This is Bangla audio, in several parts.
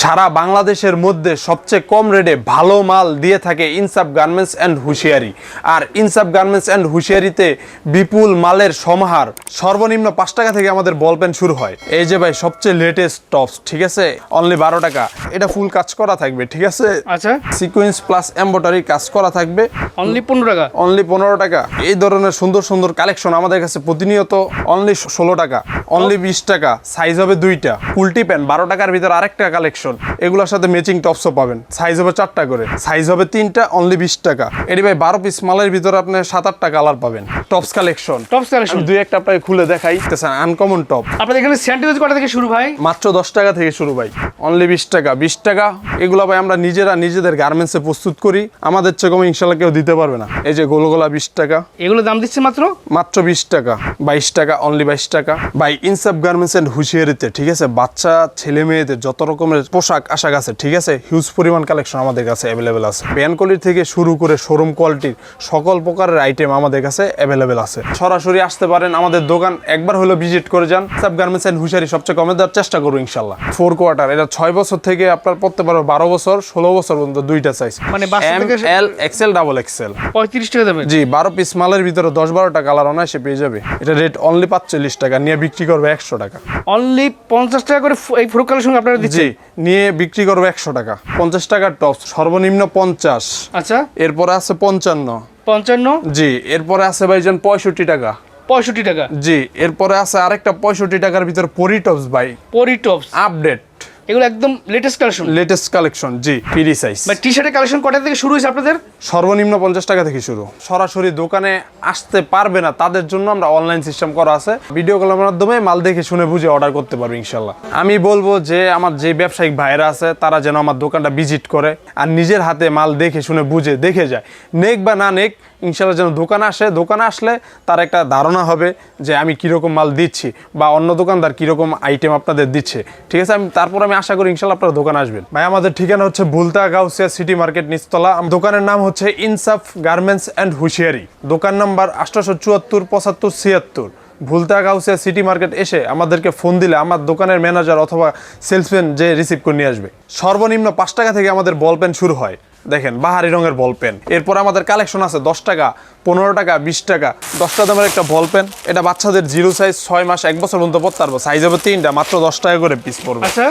সারা বাংলাদেশের মধ্যে সবচেয়ে কম রেটে ভালো মাল দিয়ে থাকে ইনসাফ গার্মেন্টস অ্যান্ড হুঁশিয়ারি। আর ইনসাফ গার্মেন্টস অ্যান্ড হুঁশিয়ারিতে বিপুল মালের সমাহার সর্বনিম্ন পাঁচ টাকা থেকে আমাদের বল পেন শুরু হয়। এই যে ভাই সবচেয়ে লেটেস্ট টপস ঠিক আছে? অনলি বারো টাকা। এটা ফুল কাজ করা থাকবে ঠিক আছে? আচ্ছা। সিকোয়েন্স প্লাস এম্বয়ডারি কাজ করা থাকবে। অনলি পনেরো টাকা। অনলি পনেরো টাকা। এই ধরনের সুন্দর সুন্দর কালেকশন আমাদের কাছে প্রতিনিয়ত অনলি ষোলো টাকা অনলি বিশ টাকা সাইজ হবে দুইটা। উল্টি প্যান্ট বারো টাকার ভিতর আরেকটা কালেকশন এগুলোর সাথে ম্যাচিং টপসও পাবেন। সাইজ হবে চারটা করে। সাইজ হবে তিনটা অনলি বিশ টাকা। এটি ভাই বারো পিস মালের ভিতরে আপনি সাত আটটা কালার পাবেন টপস কালেকশন টপস কালেকশন দুই একটা আপনাকে খুলে দেখাই। আনকমন টপ আপনাদের এখানে স্যানিটাইজ কটা থেকে শুরু ভাই? মাত্র দশ টাকা থেকে শুরু ভাই। অনলি বিশ টাকা। বিশ টাকা এগুলো ভাই আমরা নিজেরা নিজেদের গার্মেন্টসে প্রস্তুত করি। আমাদের চেয়ে কম ইনশাল্লাহ কেউ দিতে পারবে না। এই যে গোলগোলা বিশ টাকা। এগুলো দাম দিচ্ছে মাত্র? মাত্র বিশ টাকা। বাইশ টাকা অনলি বাইশ টাকা। বাই ইনসাফ গার্মেন্টস এন্ড হুঁশিয়ারিতে ঠিক আছে? বাচ্চা ছেলে মেয়েদের যত রকমের পোশাক আশাক আছে ঠিক আছে? হিউজ পরিমাণ কালেকশন আমাদের কাছে অ্যাভেলেবেল আছে। ব্যানকলির থেকে শুরু করে শোরুম কোয়ালিটির সকল প্রকারের আইটেম আমাদের কাছে অ্যাভেলেবেল আছে। সরাসরি আসতে পারেন আমাদের দোকান। একবার হলো ভিজিট করে যান। সাব গার্মেন্টস এন্ড হুশারি সবচেয়ে কমে দেওয়ার চেষ্টা করব ইনশাল্লাহ। ফোর কোয়ার্টার এটা ছয় বছর থেকে আপনার পড়তে পারবে বারো বছর ষোলো বছর পর্যন্ত দুইটা সাইজ মানে M L XL double XL পঁয়ত্রিশ টাকা দেবেন জি বারো পিস মালের ভিতরে দশ বারোটা কালার অনায়াসে পেয়ে যাবে। এটা রেট অনলি পাঁচচল্লিশ টাকা নিয়ে বিক্রি করবে একশো টাকা। অনলি পঞ্চাশ টাকা করে এই ফ্রুট কালেকশন আপনারা দিচ্ছেন? জি নিয়ে বিক্রি করব একশো টাকা। পঞ্চাশ টাকার টপ সর্বনিম্ন পঞ্চাশ। আচ্ছা। এরপরে আছে পঞ্চান্ন। পঞ্চান্ন? জি এরপরে আছে ভাই ভাইজান পঁয়ষট্টি টাকা। পঁয়ষট্টি টাকা। জি এরপরে আছে আরেকটা পঁয়ষট্টি টাকার ভিতর পরিটপস ভাই। পরিটপস আপডেট এগুলো একদম লেটেস্ট কালেকশন লেটেস্ট কালেকশন জি ফ্রি সাইজ বা টি শার্টের কালেকশন কটা থেকে শুরু হয়েছে আপনাদের? সর্বনিম্ন পঞ্চাশ টাকা থেকে শুরু। সরাসরি দোকানে আসতে পারবে না তাদের জন্য আমরা অনলাইন সিস্টেম করা আছে। ভিডিও কলের মাধ্যমে মাল দেখে শুনে বুঝে অর্ডার করতে পারবে ইনশাল্লাহ আমি বলব যে আমার যে ব্যবসায়িক ভাইরা আছে তারা যেন আমার দোকানটা ভিজিট করে আর নিজের হাতে মাল দেখে শুনে বুঝে দেখে যায়। নেক বা না নেক ইনশাল্লাহ যেন দোকানে আসে দোকানে আসলে তার একটা ধারণা হবে যে আমি কীরকম মাল দিচ্ছি বা অন্য দোকানদার কীরকম আইটেম আপনাদের দিচ্ছে। ঠিক আছে আমি তারপর আমি আশা করি ইনশাল্লাহ আপনারা দোকান আসবেন। ভাই, আমাদের ঠিকানা হচ্ছে ভুলতা গাউসিয়া সিটি মার্কেট নিচতলা। আম- দোকানের নাম হচ্ছে ইনসাফ গার্মেন্টস অ্যান্ড হুশিয়ারি। দোকান নাম্বার আঠারোশো চুয়াত্তর, পঁচাত্তর, ছিয়াত্তর। ভুলতা গাউসিয়া সিটি মার্কেট এসে আমাদেরকে ফোন দিলে আমার দোকানের ম্যানেজার অথবা সেলসম্যান যে রিসিভ করে নিয়ে আসবে। সর্বনিম্ন পাঁচ টাকা থেকে আমাদের বল পেন শুরু হয়। দেখেন বাহারি রঙের বল পেন। এরপর আমাদের কালেকশন আছে দশ টাকা পনেরো টাকা বিশ টাকা। দশটা দামের একটা বল পেন। এটা বাচ্চাদের জিরো সাইজ ছয় মাস এক বছর পর্যন্ত পড়তে পারব। সাইজ হবে তিনটা মাত্র দশ টাকা করে পিস পড়বে। আচ্ছা।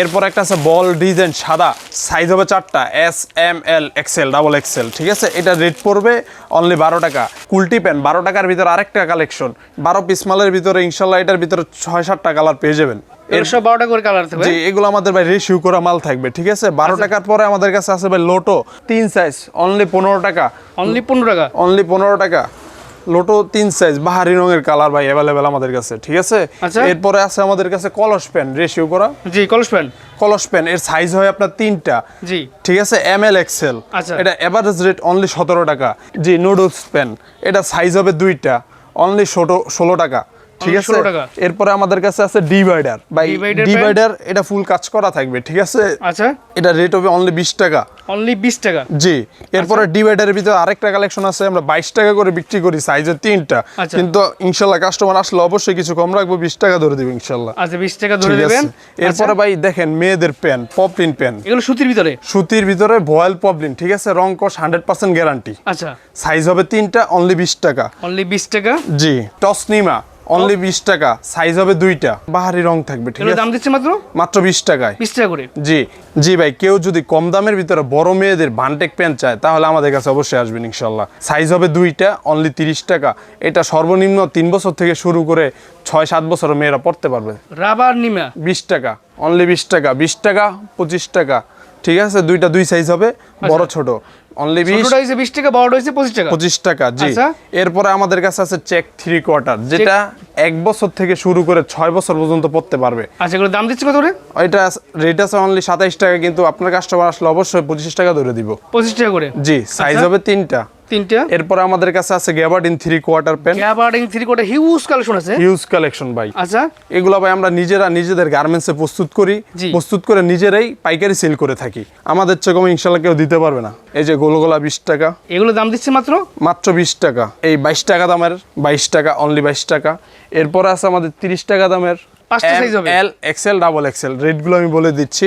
এরপর একটা আছে বল ডিজাইন সাদা। সাইজ হবে চারটা S M L XL double XL ঠিক আছে? এটা রেট পড়বে অনলি বারো টাকা। কুলটি প্যান্ট বারো টাকার ভিতরে আরেকটা কালেকশন বারো পিস মালের ভিতরে ইনশাল্লাহ এটার ভিতরে ছয় সাতটা কালার পেয়ে যাবেন। একশো বারো টাকা করে কালার থাকবে। জি এগুলো আমাদের ভাই রেশিও করা মাল থাকবে ঠিক আছে? বারো টাকার পরে আমাদের কাছে আছে ভাই লোটো তিন সাইজ অনলি পনেরো টাকা। অনলি পনেরো টাকা? অনলি পনেরো টাকা। লোটো তিন সাইজ বাহারি রঙের কালার ভাই অ্যাভেলেবেল আমাদের কাছে ঠিক আছে? আচ্ছা। এরপরে আছে আমাদের কাছে কলস রেশিও করা। জি কলস প্যান্ট কলস এর সাইজ হয় আপনার তিনটা। জি। ঠিক আছে? এম এল এক্সেল আচ্ছা। এটা এভারেজ রেট অনলি সতেরো টাকা। জি নুডলস প্যান এটা সাইজ হবে দুইটা। অনলি ষোলো টাকা। ঠিক আছে? 16 টাকা। এরপরে আমাদের কাছে আছে ডিভাইডার বাই ডিভাইডার এটা ফুল কাজ করা থাকবে ঠিক আছে? আচ্ছা। এটা রেট হবে অনলি বিশ টাকা। অনলি বিশ টাকা? জি। এরপরে আচ্ছা। ডিভাইডারের ভিতরে আরেকটা কালেকশন আছে আমরা বাইশ টাকা করে বিক্রি করি সাইজের তিনটা। আচ্ছা। কিন্তু ইনশাল্লাহ কাস্টমার আসলে অবশ্যই কিছু কম রাখব বিশ টাকা ধরে দিব ইনশাল্লাহ। আচ্ছা বিশ টাকা ধরে দেবেন। এরপরে আচ্ছা, ভাই দেখেন মেয়েদের প্যান পপলিন প্যান এগুলো সুতির ভিতরে? সুতির ভিতরে ভয়েল পপলিন ঠিক আছে? রং কস হান্ড্রেড পার্সেন্ট গ্যারান্টি আচ্ছা। সাইজ হবে তিনটা অনলি বিশ টাকা। অনলি বিশ টাকা? জি। টসনিমা অনলি বিশ টাকা। সাইজ হবে দুইটা। বাহারি রং থাকবে ঠিক আছে? দাম দিচ্ছে মাত্র? মাত্র বিশ টাকায়। বিশ টাকা করে? জি। জি ভাই কেউ যদি কম দামের ভিতরে বড় মেয়েদের ভান্টেক প্যান্ট চায় তাহলে আমাদের কাছে অবশ্যই আসবেন ইনশাল্লাহ। সাইজ হবে দুইটা অনলি তিরিশ টাকা। এটা সর্বনিম্ন তিন বছর থেকে শুরু করে ছয় সাত বছরের মেয়েরা পড়তে পারবে। রাবার নিমা। বিশ টাকা অনলি বিশ টাকা। বিশ টাকা পঁচিশ টাকা। ঠিক আছে? দুইটা দুই সাইজ হবে বড় ছোট। অনলি ছোটটা টাকা বড়টা টাকা। পঁচিশ টাকা জি। আচ্ছা। এরপরে আমাদের কাছে আছে চেক কোয়ার্টার যেটা এক বছর থেকে শুরু করে ছয় বছর পর্যন্ত পড়তে পারবে। আচ্ছা এগুলো দাম দিচ্ছি কত করে এটা রেট আছে অনলি সাতাইশ টাকা কিন্তু আপনার কাস্টমার আসলে অবশ্যই পঁচিশ টাকা ধরে দিব। পঁচিশ টাকা করে? জি সাইজ আচ্ছা। হবে তিনটা। তিনটা। এরপরে আমাদের কাছে আছে gabardine three quarter pant gabardine three quarter huge collection আছে। হিউজ কালেকশন ভাই। আচ্ছা। এগুলো ভাই আমরা নিজেরা নিজেদের গার্মেন্টসে প্রস্তুত করি। প্রস্তুত করে নিজেরাই পাইকারি সেল করে থাকি। আমাদের চেয়ে কম ইনশাল্লাহ কেউ দিতে পারবে না। এই যে গোলগোলা বিশ টাকা। এগুলো দাম দিচ্ছে মাত্র? মাত্র বিশ টাকা। এই বাইশ টাকা দামের বাইশ টাকা অনলি বাইশ টাকা। এরপরে আছে আমাদের তিরিশ টাকা দামের? এল এক্সেল ডাবল এক্সেল রেটগুলো আমি বলে দিচ্ছি।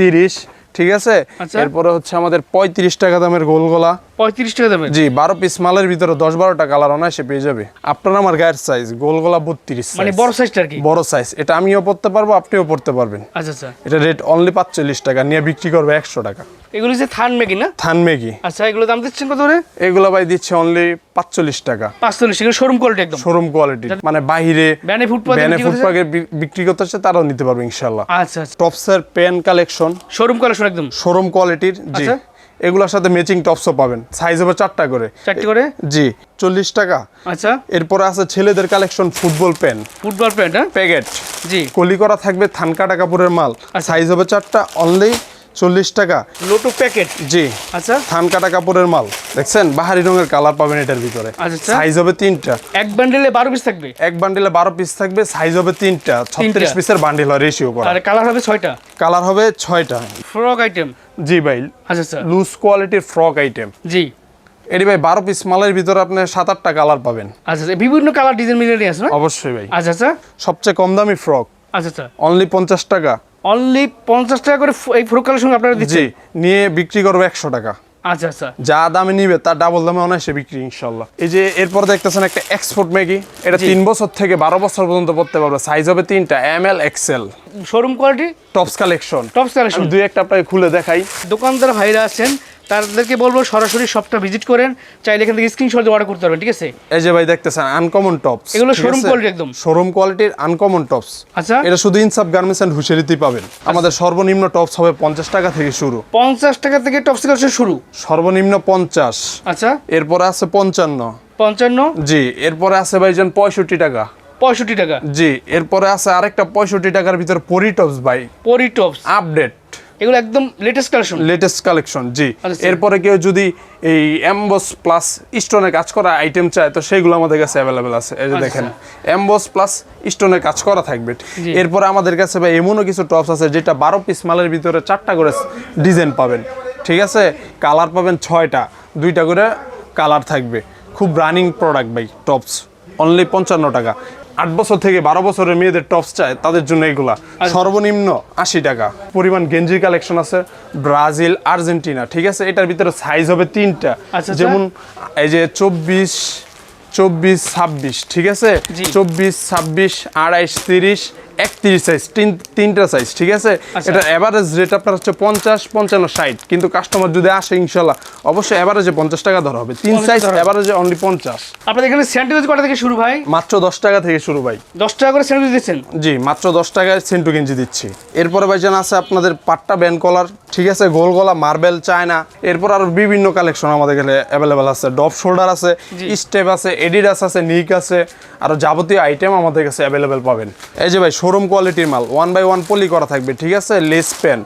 তিরিশ ঠিক আছে? আচ্ছা। এরপরে হচ্ছে আমাদের পঁয়ত্রিশ টাকা দামের গোলগোলা। পঁয়ত্রিশ টাকা দামের? জি বারো পিস মালের ভিতরে দশ বারোটা কালার অনায়াসে পেয়ে যাবে। আপনার আমার গায়ের সাইজ গোলগোলা বত্রিশ মানে বড় সাইজটা আর কি? বড় সাইজ এটা আমিও পড়তে পারব আপনিও পড়তে পারবেন। আচ্ছা আচ্ছা। এটা রেট অনলি পাঁচচল্লিশ টাকা নিয়ে বিক্রি করবে একশো টাকা। এগুলো যে থান মেগি না? থান মেগি আচ্ছা এগুলো দাম দিচ্ছেন কত করে? এগুলো ভাই দিচ্ছে অনলি পাঁচচল্লিশ টাকা। পাঁচচল্লিশ এগুলো শোরুম কোয়ালিটি একদম। শোরুম কোয়ালিটি মানে বাহিরে ব্যানে ফুটপাতে ব্যানে বিক্রি বিক্রি করতে হচ্ছে তারাও নিতে পারবে ইনশাল্লাহ আচ্ছা আচ্ছা। টপসের পেন কালেকশন শোরুম কালেকশন একদম। শোরুম কোয়ালিটির জি। আচ্ছা। এগুলোর সাথে ম্যাচিং টপসও পাবেন। সাইজ হবে চারটা করে। চারটি করে? জি চল্লিশ টাকা। আচ্ছা। এরপরে আছে ছেলেদের collection football pant football pant হ্যাঁ? প্যাকেট জি। কলি করা থাকবে থানকাটা কাপড়ের মাল। আচ্ছা। সাইজ হবে চারটা অনলি চল্লিশ টাকা। লোটো প্যাকেট? জি। আচ্ছা। থান কাটা কাপড়ের মাল। দেখছেন? বাহারি রঙের কালার পাবেন এটার ভিতরে। আচ্ছা। সাইজ হবে তিনটা। এক বান্ডিলে বারো পিস থাকবে? এক বান্ডিলে বারো পিস থাকবে সাইজ হবে তিনটা। ছত্রিশ পিসের বান্ডিল হয় রেশিও করা। আর কালার হবে ছয়টা? কালার হবে ছয়টা। ফ্রক আইটেম জি ভাই। আচ্ছা আচ্ছা। লুজ কোয়ালিটির ফ্রক আইটেম জি। এটি ভাই বারো পিস মালের ভিতরে আপনি সাত আটটা কালার পাবেন। আচ্ছা আচ্ছা। বিভিন্ন কালার ডিজাইন মিলিয়ে আছে অবশ্যই ভাই। আচ্ছা আচ্ছা। সবচেয়ে কম দামি ফ্রক আচ্ছা আচ্ছা। অনলি পঞ্চাশ টাকা। অনলি পঞ্চাশ টাকা করে এই ফ্রক কালেকশন আপনারা দিচ্ছেন? নিয়ে বিক্রি করব একশো টাকা। আচ্ছা আচ্ছা। যা দামে নিবে তার ডাবল দামে অনায়াসে বিক্রি ইনশাল্লাহ। এই যে এরপর দেখতেছেন একটা এক্সপোর্ট ম্যাগি এটা। তিন বছর থেকে বারো বছর পর্যন্ত পড়তে পারবে। সাইজ হবে তিনটা M L XL showroom quality tops collection tops collection দুই একটা আপনাকে খুলে দেখাই। দোকানদার ভাইরা আছেন তাদেরকে বলব সরাসরি শপটা ভিজিট করেন চাইলে এখান থেকে স্ক্রিনশট অর্ডার করতে পারবেন ঠিক আছে? এই যে ভাই দেখতেছেন আনকমন টপস এগুলো শোরুম কোয়ালিটি একদম। শোরুম কোয়ালিটির আনকমন টপস আচ্ছা। এটা শুধু ইনসাফ গার্মেন্টস এন্ড হুশারিতেই পাবেন। আমাদের সর্বনিম্ন টপস হবে পঞ্চাশ টাকা থেকে শুরু। পঞ্চাশ টাকা থেকে টপস কালেকশন শুরু। সর্বনিম্ন পঞ্চাশ। আচ্ছা। এরপর আছে পঞ্চান্ন। পঞ্চান্ন? জি এরপরে আছে ভাইজান পঁয়ষট্টি টাকা। পঁয়ষট্টি টাকা। জি এরপরে আছে আরেকটা পঁয়ষট্টি টাকার ভিতর পরি টপস ভাই। পরি টপস। আপডেট। এগুলো একদম লেটেস্ট কালেকশন লেটেস্ট কালেকশন জি। আচ্ছা। এরপরে কেউ যদি এই এমবস প্লাস স্টোনের কাজ করা আইটেম চায় তো সেইগুলো আমাদের কাছে অ্যাভেলেবেল আছে। এই যে আচ্ছা। দেখেন এমবস প্লাস স্টোনের কাজ করা থাকবে। এরপরে আমাদের কাছে ভাই এমনও কিছু টপস আছে যেটা বারো পিস মালের ভিতরে চারটা করে ডিজাইন পাবেন। ঠিক আছে? কালার পাবেন ছয়টা দুইটা করে কালার থাকবে। খুব রানিং প্রোডাক্ট ভাই টপস অনলি পঞ্চান্ন টাকা। আট বছর থেকে বারো বছরের মেয়েদের টপস চায় তাদের জন্য এগুলা। সর্বনিম্ন আশি টাকা। পরিমাণ গেঞ্জি কালেকশন আছে ব্রাজিল আর্জেন্টিনা ঠিক আছে? এটার ভিতরে সাইজ হবে তিনটা। আচ্ছা। যেমন এই যে চব্বিশ চব্বিশ ছাব্বিশ ঠিক আছে। চব্বিশ ছাব্বিশ আড়াইশ তিরিশ একত্রিশ সাইজ তিন তিনটা সাইজ ঠিক আছে। এটা এভারেজ রেট আপনার হচ্ছে পঞ্চাশ পঞ্চান্ন ষাট। কিন্তু কাস্টমার যদি আসে ইনশাল্লাহ অবশ্যই এভারেজে পঞ্চাশ টাকা ধরা হবে। তিন 50 সাইজ। এভারেজে অনলি পঞ্চাশ। আপনাদের এখানে স্যান্ডউইচ কটা থেকে শুরু ভাই? মাত্র দশ টাকা থেকে শুরু ভাই। দশ টাকা করে স্যান্ডউইচ দিচ্ছেন? জি মাত্র দশ টাকায় সেন্টু গেঞ্জি দিচ্ছি। এরপরে ভাইজান আছে আপনাদের পাট্টা ব্যান্ড কলার ঠিক আছে? গোল গলা মার্বেল চায়না এরপর আরও বিভিন্ন কালেকশন আমাদের এখানে অ্যাভেলেবেল আছে। ডপ শোল্ডার আছে স্টেপ আছে এডিডাস আছে নিক আছে আরও যাবতীয় আইটেম আমাদের কাছে অ্যাভেলেবেল পাবেন। এই যে ভাই শোরুম কোয়ালিটির মাল ওয়ান বাই ওয়ান পলি করা থাকবে ঠিক আছে? লেস পেন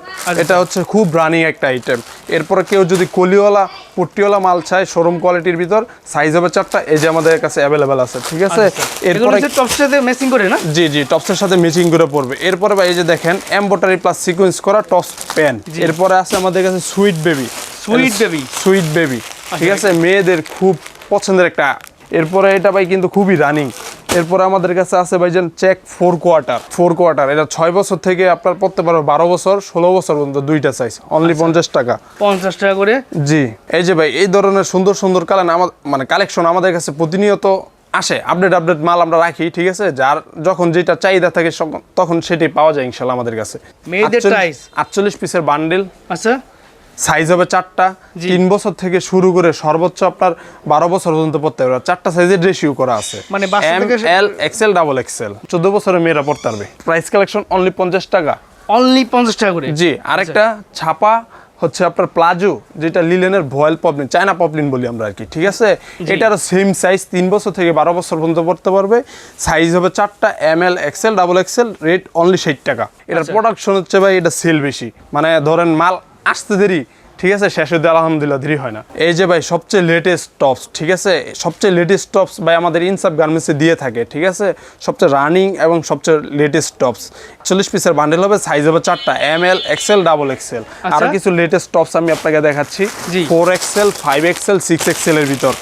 এটা হচ্ছে খুব রানিং একটা আইটেম এরপরে কেউ যদি কলিওয়ালা পুট্টিওয়ালা মাল চায় শোরুম কোয়ালিটির ভিতর সাইজ হবে চারটা এই যে আমাদের কাছে অ্যাভেলেবেল আছে ঠিক আছে? এরপরে এরপরে টপসের সাথে ম্যাচিং করে না? জি জি টপসের সাথে ম্যাচিং করে পড়বে। এরপরে ভাই এই যে দেখেন এমব্রয়ডারি প্লাস সিকোয়েন্স করা টপস প্যান এরপরে আছে আমাদের কাছে sweet baby Sweet baby sweet baby ঠিক আছে? মেয়েদের খুব পছন্দের একটা এরপরে এটা ভাই কিন্তু খুবই রানিং এরপরে আমাদের কাছে আছে ভাইজান check four quarter four quarter এটা ছয় বছর থেকে আপনার পড়তে পারবে বারো বছর ষোলো বছর পর্যন্ত দুইটা সাইজ অনলি পঞ্চাশ টাকা। পঞ্চাশ টাকা করে? জি এই যে ভাই এই ধরনের সুন্দর সুন্দর কালেন আমার মানে কালেকশন আমাদের কাছে প্রতিনিয়ত আসে। আপডেট আপডেট মাল আমরা রাখি ঠিক আছে? যার যখন যেটা চাহিদা থাকে তখন সেটাই পাওয়া যায় ইনশাল্লাহ আমাদের কাছে। মেয়েদের? আটচল্লিশ পিসের বান্ডেল আচ্ছা। সাইজ হবে চারটা। তিন বছর থেকে শুরু করে সর্বোচ্চ আপনার বারো বছর পর্যন্ত পড়তে পারবে চারটা সাইজের রেশিও করা আছে। মানে M L XL double XL চোদ্দ বছরের মেয়েরা পড়তে পারবে। প্রাইস কালেকশন অনলি পঞ্চাশ টাকা। অনলি পঞ্চাশ টাকা করে? জি আরেকটা ছাপা হচ্ছে আপনার প্লাজো যেটা লিলেনের ভয়েল পপলিন চায়না পপলিন বলি আমরা আর কি ঠিক আছে? এটারও সেম সাইজ তিন বছর থেকে বারো বছর পর্যন্ত পড়তে পারবে। সাইজ হবে চারটা M L XL double XL rate only ষাট টাকা। এটার প্রোডাকশন হচ্ছে ভাই এটা সেল বেশি। মানে ধরেন মাল আসতে দেরি ঠিক আছে? শেষ হতে আলহামদুলিল্লাহ দেরি হয় না। এই যে ভাই সবচেয়ে লেটেস্ট টপস ঠিক আছে? সবচেয়ে লেটেস্ট টপস ভাই আমাদের ইনসাফ গার্মেন্টসে দিয়ে থাকে ঠিক আছে? সবচেয়ে রানিং এবং সবচেয়ে লেটেস্ট টপস চল্লিশ পিসের বান্ডেল হবে সাইজ হবে চারটা M L XL double XL আরও। কিছু লেটেস্ট টপস আমি আপনাকে দেখাচ্ছি। Four XL five XL six XL এর ভিতর।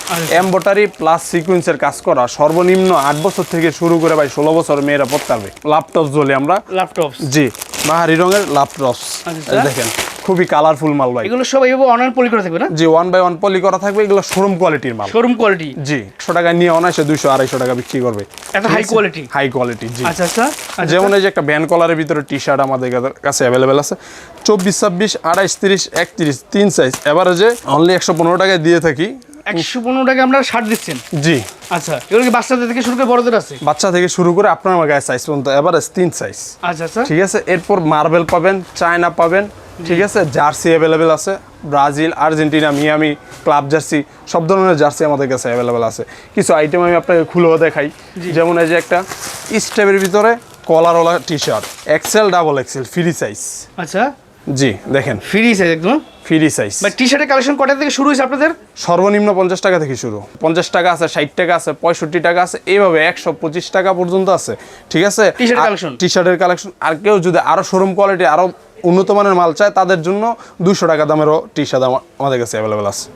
এম্বোটারি প্লাস সিকুয়েন্সের কাজ করা। সর্বনিম্ন আট বছর থেকে শুরু করে ভাই ষোলো বছর মেয়েরা পড়তে পারবে। ল্যাপটপ বলি আমরা। ল্যাপটপ জি বাহারি রঙের ল্যাপটপস আচ্ছা। দেখেন। খুবই কালারফুল মাল ভাই। এগুলো সব এইভাবে অনলাইন পলি করে থাকবে না? জি ওয়ান বাই ওয়ান পলি করা থাকবে এগুলো শোরুম কোয়ালিটির মাল। শোরুম কোয়ালিটি জি একশো টাকা নিয়ে অনায়াসে দুইশো আড়াইশো টাকা বিক্রি করবে। এত হাই কোয়ালিটি হাই কোয়ালিটি জি। আচ্ছা আচ্ছা আচ্ছা যেমন এই যে একটা ব্যান্ড কলারের ভিতরে টি শার্ট আমাদের কাছে- অ্যাভেলেবেল আছে। চব্বিশ ছাব্বিশ আড়াইশ তিরিশ একত্রিশ তিন সাইজ এভারেজে অনলি একশো পনেরো টাকায় দিয়ে থাকি। একশো পনেরো টাকা আমরা শার্ট দিচ্ছেন? জি। আচ্ছা এগুলো বাচ্চাদের থেকে শুরু করে বড়দের আছে? বাচ্চা থেকে শুরু করে আপনার গায়ে সাইজ পর্যন্ত এভারেজ তিন সাইজ আচ্ছা আচ্ছা। ঠিক আছে? এরপর মার্বেল পাবেন চায়না পাবেন ঠিক আছে জার্সি অ্যাভেলেবেল আছে Brazil Argentina Miami club jersey সব ধরনের জার্সি আমাদের কাছে অ্যাভেলেবেল আছে। কিছু আইটেম আমি আপনাকে খুলেও দেখাই। যেমন এই যে একটা স্টেপের ভিতরে কলারওয়ালা T shirt XL double XL free size আচ্ছা। জি দেখেন। ফ্রি সাইজ একদম ফ্রি সাইজ বা টি শার্টের কালেকশন কটা থেকে শুরু হয়েছে আপনাদের? সর্বনিম্ন পঞ্চাশ টাকা থেকে শুরু। পঞ্চাশ টাকা আছে ষাট টাকা আছে পঁয়ষট্টি টাকা আছে এইভাবে একশো পঁচিশ টাকা পর্যন্ত আছে। ঠিক আছে? টি শার্ট কালেকশন টি শার্টের কালেকশন আর কেউ যদি আরও শোরুম কোয়ালিটি আরও উন্নত মানের মাল চায় তাদের জন্য দুশো টাকা দামেরও টি শার্ট আমাদের কাছে অ্যাভেলেবেল আছে।